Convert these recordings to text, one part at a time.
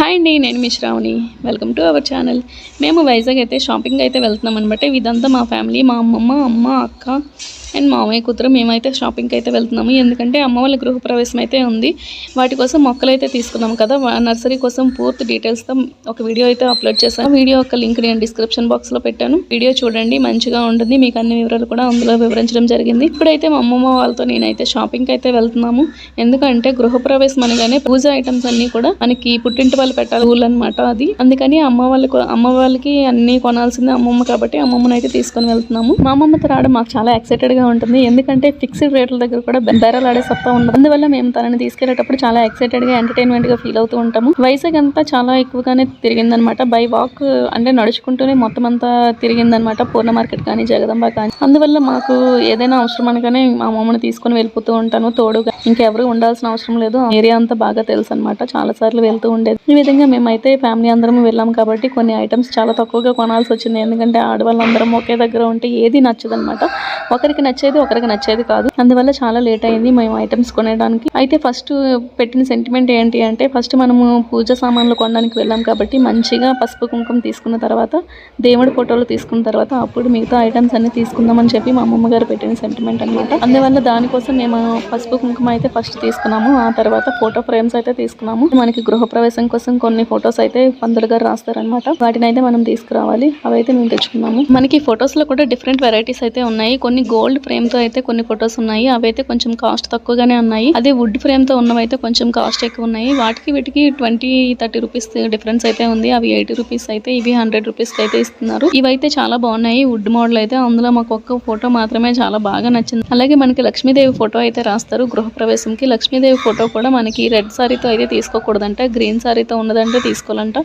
Hi అండి నేను మీ వెల్కమ్ టు అవర్ ఛానల్ మేము వైజాగ్ అయితే షాపింగ్ అయితే వెళ్తున్నాం అనమాట ఇదంతా మా ఫ్యామిలీ మా అమ్మమ్మ అమ్మ అక్క. అండ్ మామయ్య కూతురు మేమైతే షాపింగ్కి అయితే వెళ్తున్నాము. ఎందుకంటే అమ్మ వాళ్ళ గృహప్రవేశం అయితే ఉంది. వాటి కోసం మొక్కలు అయితే తీసుకున్నాం కదా నర్సరీ కోసం పూర్తి డీటెయిల్స్తో ఒక వీడియో అయితే అప్లోడ్ చేశాను. వీడియో యొక్క లింక్ నేను డిస్క్రిప్షన్ బాక్స్లో పెట్టాను. వీడియో చూడండి మంచిగా ఉంటుంది. మీకు అన్ని వివరాలు కూడా అందులో వివరించడం జరిగింది. ఇప్పుడైతే మా అమ్మమ్మ వాళ్ళతో నేనైతే షాపింగ్కి అయితే వెళ్తున్నాము. ఎందుకంటే గృహప్రవేశం అనగానే పూజ ఐటమ్స్ అన్ని కూడా మనకి పుట్టింటి వాళ్ళు పెట్టాలి. రూల్ అనమాట అది. అందుకని అమ్మ వాళ్ళకు అమ్మ వాళ్ళకి అన్ని కొనాల్సిందే అమ్మమ్మ కాబట్టి అమ్మమ్మని అయితే తీసుకొని వెళ్తున్నాము. మా అమ్మమ్మతో రావడం మాకు చాలా ఎక్సైటెడ్గా ఉంటుంది. ఎందుకంటే ఫిక్స్డ్ రేట్ల దగ్గర కూడా బేరాలు ఆడే సత్తా ఉండదు. అందువల్ల మేము తనని తీసుకెళ్ళేటప్పుడు చాలా ఎక్సైటెడ్గా ఎంటర్టైన్మెంట్గా ఫీల్ అవుతూ ఉంటాము. వైజాగ్ అంతా చాలా ఎక్కువగానే తిరిగిందనమాట. బై వాక్ అంటే నడుచుకుంటూనే మొత్తం అంతా తిరిగిందనమాట. పూర్ణ మార్కెట్ కానీ జగదంబ కానీ. అందువల్ల మాకు ఏదైనా అవసరం అనగానే మా అమ్మమ్మని తీసుకొని వెళ్ళిపోతూ ఉంటాను. తోడుగా ఇంకెవరు ఉండాల్సిన అవసరం లేదు. ఏరియా అంతా బాగా తెలుసు అనమాట చాలా సార్లు వెళ్తూ ఉండేది. ఈ విధంగా మేమైతే ఫ్యామిలీ అందరం వెళ్ళాం కాబట్టి కొన్ని ఐటమ్స్ చాలా తక్కువగా కొనాల్సి వచ్చింది. ఎందుకంటే ఆడవాళ్ళందరం ఒకే దగ్గర ఉంటే ఏది నచ్చదనమాట. ఒకరికి నచ్చేది ఒకరికి నచ్చేది కాదు. అందువల్ల చాలా లేట్ అయింది మేము ఐటమ్స్ కొనడానికి అయితే ఫస్ట్ పెట్టిన సెంటిమెంట్ ఏంటి అంటే ఫస్ట్ మనము పూజ సామాన్లు కొనడానికి వెళ్ళాం కాబట్టి మంచిగా పసుపు కుంకుమ తీసుకున్న తర్వాత దేవుడి ఫోటోలు తీసుకున్న తర్వాత అప్పుడు మిగతా ఐటమ్స్ అన్ని తీసుకుందామని చెప్పి మా అమ్మమ్మ గారు పెట్టిన సెంటిమెంట్ అనమాట అందువల్ల దానికోసం మేము పసుపు కుంకుమ అయితే ఫస్ట్ తీసుకున్నాము. ఆ తర్వాత ఫోటో ఫ్రేమ్స్ అయితే తీసుకున్నాము. మనకి గృహప్రవేశం కోసం కొన్ని ఫొటోస్ అయితే పందులు గారు రాస్తారనమాట వాటిని అయితే మనం తీసుకురావాలి. అవైతే మేము తెచ్చుకున్నాము. మనకి ఫొటోస్లో కూడా డిఫరెంట్ వెరైటీస్ అయితే ఉన్నాయి. కొన్ని గోల్డ్ ఫ్రేమ్తో అయితే కొన్ని ఫొటోస్ ఉన్నాయి. అవైతే కొంచెం కాస్ట్ తక్కువగానే ఉన్నాయి. అదే వుడ్ ఫ్రేమ్తో ఉన్నవైతే కొంచెం కాస్ట్ ఎక్కువ ఉన్నాయి. వాటికి వీటికి ట్వంటీ థర్టీ రూపీస్ డిఫరెన్స్ అయితే ఉంది. అవి ఎయిటీ రూపీస్ అయితే ఇవి హండ్రెడ్ రూపీస్ అయితే ఇస్తున్నారు. ఇవైతే చాలా బాగున్నాయి. వుడ్ మోడల్ అయితే అందులో మాకు ఒక్క ఫోటో మాత్రమే చాలా బాగా నచ్చింది. అలాగే మనకి లక్ష్మీదేవి ఫోటో అయితే రాస్తారు. గృహప్రవేశంకి లక్ష్మీదేవి ఫోటో కూడా మనకి రెడ్ సారీతో అయితే తీసుకోకూడదంట. గ్రీన్ సారీతో ఉన్నదంటే తీసుకోవాలంట.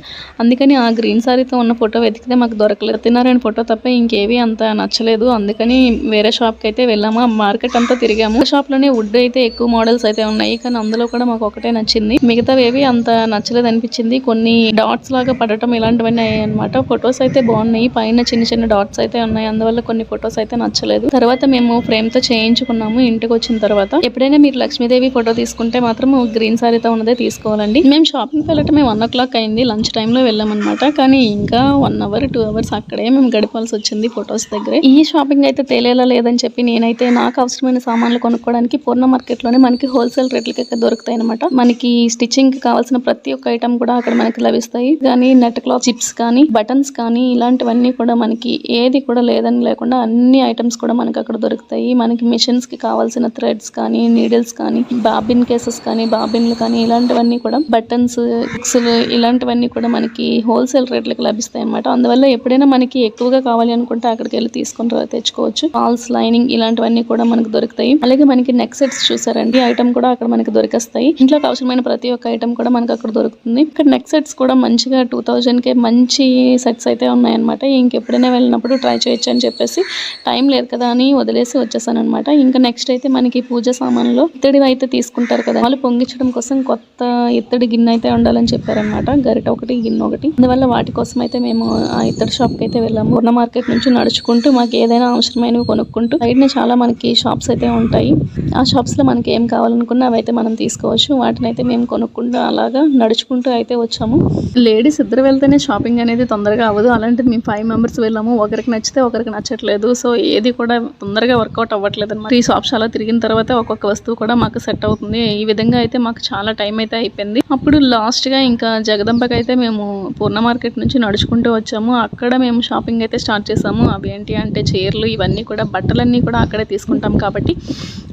అందుకని ఆ గ్రీన్ సారీతో ఉన్న ఫోటో వెతికితే మాకు దొరకలేదు. సత్యనారాయణ ఫోటో తప్ప ఇంకేవి అంత నచ్చలేదు. అందుకని వేరే షాప్ అయితే వెళ్ళాము? ఆ మార్కెట్ అంతా తిరిగాము. షాప్లోనే వుడ్ అయితే ఎక్కువ మోడల్స్ అయితే ఉన్నాయి. కానీ అందులో కూడా మాకు ఒకటే నచ్చింది. మిగతావి అంత నచ్చలేదు అనిపించింది. కొన్ని డాట్స్ లాగా పడటం ఇలాంటివన్నీ అయ్యాయి అనమాట ఫొటోస్ అయితే బాగున్నాయి. పైన చిన్న చిన్న డాట్స్ అయితే ఉన్నాయి. అందువల్ల కొన్ని ఫొటోస్ అయితే నచ్చలేదు. తర్వాత మేము ఫ్రేమ్తో చేయించుకున్నాము ఇంటికి వచ్చిన తర్వాత. ఎప్పుడైనా మీరు లక్ష్మీదేవి ఫోటో తీసుకుంటే మాత్రం గ్రీన్ సారీతో ఉన్నదే తీసుకోవాలండి. మేము షాపింగ్ వెళ్ళటమే వన్ ఓ క్లాక్ అయింది. లంచ్ టైమ్లో వెళ్ళామన్నమాట కానీ ఇంకా వన్ అవర్ టూ అవర్స్ అక్కడే మేము గడపాల్సి వచ్చింది ఫొటోస్ దగ్గరే. ఈ షాపింగ్ అయితే తేలేలా లేదని చెప్పి నేనైతే నాకు అవసరమైన సామాన్లు కొనుక్కోవడానికి పూర్ణ మార్కెట్లోనే మనకి హోల్సేల్ రేట్లకి దొరుకుతాయి అనమాట మనకి స్టిచ్చింగ్కి కావాల్సిన ప్రతి ఒక్క ఐటమ్ కూడా అక్కడ మనకి లభిస్తాయి. కానీ నెట్ క్లాత్ చిప్స్ కానీ బటన్స్ కానీ ఇలాంటివన్నీ కూడా మనకి ఏది కూడా లేదని లేకుండా అన్ని ఐటమ్స్ కూడా మనకి అక్కడ దొరుకుతాయి. మనకి మిషన్స్కి కావాల్సిన థ్రెడ్స్ కానీ నీడిల్స్ కానీ బాబిన్ కేసెస్ కానీ బాబిన్లు కానీ ఇలాంటివన్నీ కూడా బటన్స్ ఇలాంటివన్నీ కూడా మనకి హోల్సేల్ రేట్లకు లభిస్తాయి అన్నమాట. అందువల్ల ఎప్పుడైనా మనకి ఎక్కువగా కావాలి అనుకుంటే అక్కడికి వెళ్ళి తీసుకొని తెచ్చుకోవచ్చు. ఫాల్స్ లైనింగ్ ఇలాంటివన్నీ కూడా మనకి దొరుకుతాయి. అలాగే మనకి నెక్ సెట్స్ చూసారండి. ఐటమ్ కూడా అక్కడ మనకి దొరికేస్తాయి. ఇంట్లోకి అవసరమైన ప్రతి ఒక్క ఐటమ్ కూడా మనకి అక్కడ దొరుకుతుంది. ఇక్కడ నెక్ సెట్స్ కూడా మంచిగా టూ థౌజండ్ కే మంచి సెట్స్ అయితే ఉన్నాయన్నమాట. ఇంకెప్పుడైనా వెళ్ళినప్పుడు ట్రై చేయొచ్చు అని చెప్పేసి టైం లేదు కదా అని వదిలేసి వచ్చేసాను అనమాట ఇంకా నెక్స్ట్ అయితే మనకి పూజ సామాన్లు ఇత్తడి అయితే తీసుకుంటారు కదా. వాళ్ళు పొంగించడం కోసం కొత్త ఇత్తడి గిన్నె అయితే ఉండాలని చెప్పారనమాట గరిట ఒకటి గిన్నె ఒకటి. అందువల్ల వాటి కోసం అయితే మేము ఆ ఇత్తడి షాప్కి అయితే వెళ్ళాము. పూర్ణ మార్కెట్ నుంచి నడుచుకుంటూ మాకు ఏదైనా అవసరమైనవి కొనుక్కుంటూ సైడ్నే చాలా మనకి షాప్స్ అయితే ఉంటాయి. ఆ షాప్స్లో మనకి ఏం కావాలనుకున్నా అవి అయితే మనం తీసుకోవచ్చు. వాటిని అయితే మేము కొనుక్కుంటూ అలాగా నడుచుకుంటూ అయితే వచ్చాము. లేడీస్ ఇద్దరు వెళ్తేనే షాపింగ్ అనేది తొందరగా అవ్వదు. అలాంటిది మేము ఫైవ్ మెంబర్స్ వెళ్ళాము. ఒకరికి నచ్చితే ఒకరికి నచ్చట్లేదు. సో ఏది కూడా తొందరగా వర్కౌట్ అవ్వట్లేదు అనమాట ఈ షాప్స్ అలా తిరిగిన తర్వాత ఒక్కొక్క వస్తువు కూడా మాకు సెట్ అవుతుంది. ఈ విధంగా అయితే మాకు చాలా టైం అయితే అయిపోయింది. అప్పుడు లాస్ట్గా ఇంకా జగదంబకి అయితే మేము పూర్ణ మార్కెట్ నుంచి నడుచుకుంటూ వచ్చాము. అక్కడ మేము షాపింగ్ అయితే స్టార్ట్ చేసాము. అవి ఏంటి అంటే చీరలు ఇవన్నీ కూడా బట్టలన్నీ కూడా అక్కడే తీసుకుంటాం కాబట్టి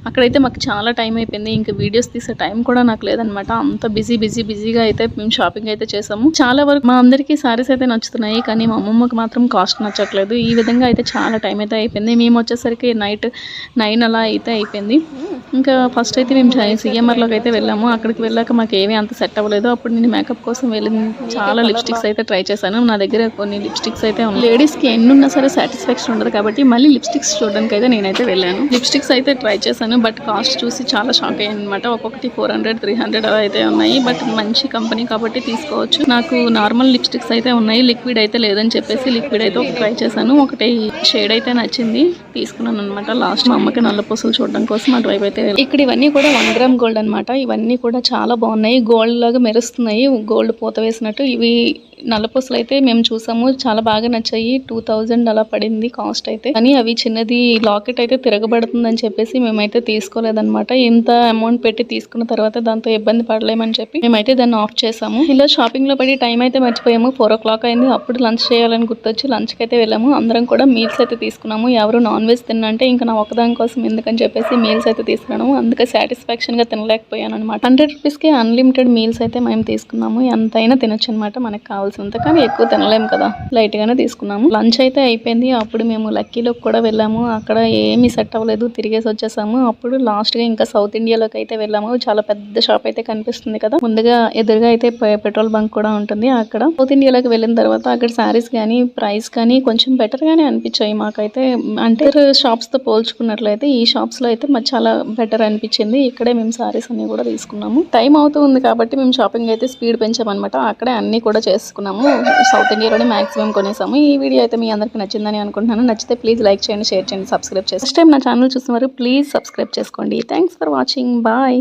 అక్కడైతే మాకు చాలా టైం అయిపోయింది. ఇంకా వీడియోస్ తీసే టైం కూడా నాకు లేదనమాట. అంత బిజీ బిజీ బిజీగా అయితే మేము షాపింగ్ అయితే చేసాము. చాలా వరకు మా అందరికీ సారీస్ అయితే నచ్చుతున్నాయి కానీ మా అమ్మమ్మకి మాత్రం కాస్ట్ నచ్చట్లేదు. ఈ విధంగా అయితే చాలా టైం అయితే అయిపోయింది. మేము వచ్చేసరికి నైట్ నైన్ అలా అయితే అయిపోయింది. ఇంకా ఫస్ట్ అయితే మేము సిఎంఆర్లోకి అయితే వెళ్ళాము. అక్కడికి వెళ్ళాక మాకు ఏమీ అంత సెట్ అవ్వలేదు. అప్పుడు నేను మేకప్ కోసం వెళ్ళింది చాలా లిప్స్టిక్స్ అయితే ట్రై చేశాను. నా దగ్గర కొన్ని లిప్స్టిక్స్ అయితే లేడీస్కి ఎన్ని ఉన్నా సరే సాటిస్ఫాక్షన్ ఉండదు కాబట్టి మళ్ళీ లిప్స్టిక్స్ చూడడానికి అయితే నేనైతే వెళ్ళాను. లిప్స్టిక్స్ అయితే ట్రై చేశాను బట్ కాస్ట్ చూసి చాలా షాక్ అయ్యాను అనమాట ఒక్కొక్కటి ఫోర్ హండ్రెడ్ త్రీ హండ్రెడ్ అయితే ఉన్నాయి. బట్ మంచి కంపెనీ కాబట్టి తీసుకోవచ్చు. నాకు నార్మల్ లిప్స్టిక్స్ అయితే ఉన్నాయి లిక్విడ్ అయితే లేదని చెప్పేసి లిక్విడ్ అయితే ఒక ట్రై చేశాను. ఒకటి షేడ్ అయితే నచ్చింది తీసుకున్నాను అనమాట లాస్ట్ మా అమ్మకి నల్ల పూసలు చూడడం కోసం అటువైపు అయితే ఇక్కడ ఇవన్నీ కూడా వన్ గ్రామ్ గోల్డ్ అనమాట ఇవన్నీ కూడా చాలా బాగున్నాయి. గోల్డ్ లాగా మెరుస్తున్నాయి. గోల్డ్ పూత వేసినట్టు ఇవి నల్ల పూసలు అయితే మేము చూసాము. చాలా బాగా నచ్చాయి. టూ థౌజండ్ అలా పడింది కాస్ట్ అయితే. కానీ అవి చిన్నది లాకెట్ అయితే తిరగబడుతుందని చెప్పేసి మేమైతే తీసుకోలేదన్నమాట. ఇంత అమౌంట్ పెట్టి తీసుకున్న తర్వాత దాంతో ఇబ్బంది పడలేమని చెప్పి మేమైతే దాన్ని ఆఫ్ చేసాము. ఇలా షాపింగ్లో పడి టైం అయితే మర్చిపోయాము. ఫోర్ ఓ క్లాక్ అయింది. అప్పుడు లంచ్ చేయాలని గుర్తొచ్చి లంచ్కి అయితే వెళ్ళాము. అందరం కూడా మీల్స్ అయితే తీసుకున్నాము. ఎవరు నాన్ వెజ్ తిన్నంటే ఇంకా నా ఒకదాని కోసం ఎందుకని చెప్పేసి మీల్స్ అయితే తీసుకున్నాము. అందుకే సాటిస్ఫాక్షన్గా తినలేకపోయాను అనమాట హండ్రెడ్ రూపీస్కి అన్లిమిటెడ్ మీల్స్ అయితే మేము తీసుకున్నాము. ఎంతైనా తినొచ్చు అనమాట మనకు కావాల్సినంత కానీ ఎక్కువ తినలేము కదా. లైట్ గానే తీసుకున్నాము. లంచ్ అయితే అయిపోయింది. అప్పుడు మేము లక్కీలోకి కూడా వెళ్ళాము. అక్కడ ఏమీ సెట్ అవ్వలేదు. తిరిగేసి వచ్చేసాము. అప్పుడు లాస్ట్గా ఇంకా సౌత్ ఇండియాలోకి అయితే వెళ్ళాము. చాలా పెద్ద షాప్ అయితే కనిపిస్తుంది కదా. ముందుగా ఎదురుగా అయితే పె- పెట్రోల్ బంక్ కూడా ఉంటుంది అక్కడ. సౌత్ ఇండియాలోకి వెళ్ళిన తర్వాత అక్కడ శారీస్ కానీ ప్రైస్ కానీ కొంచెం బెటర్ గానే అనిపించాయి మాకైతే. అంటే షాప్స్తో పోల్చుకున్నట్లయితే ఈ షాప్స్లో అయితే మాకు చాలా బెటర్ అనిపించింది. ఇక్కడే మేము శారీస్ అన్ని కూడా తీసుకున్నాము. టైం అవుతూ ఉంది కాబట్టి మేము షాపింగ్ అయితే స్పీడ్ పెంచామన్నమాట. అక్కడే అన్ని కూడా తీసుకున్నాము సౌత్ ఇండియాలోనే మాక్సిమం కొనేసాము. ఈ వీడియో అయితే మీ అందరికి నచ్చిందని అనుకుంటున్నాను. నచ్చితే ప్లీజ్ లైక్ చేయండి షేర్ చేయండి సబ్స్క్రైబ్ చేసి ఫస్ట్ టైం నా ఛానల్ చూస్తున్నారు ప్లీజ్ సబ్స్క్రైబ్ చేసుకోండి. Thanks for watching bye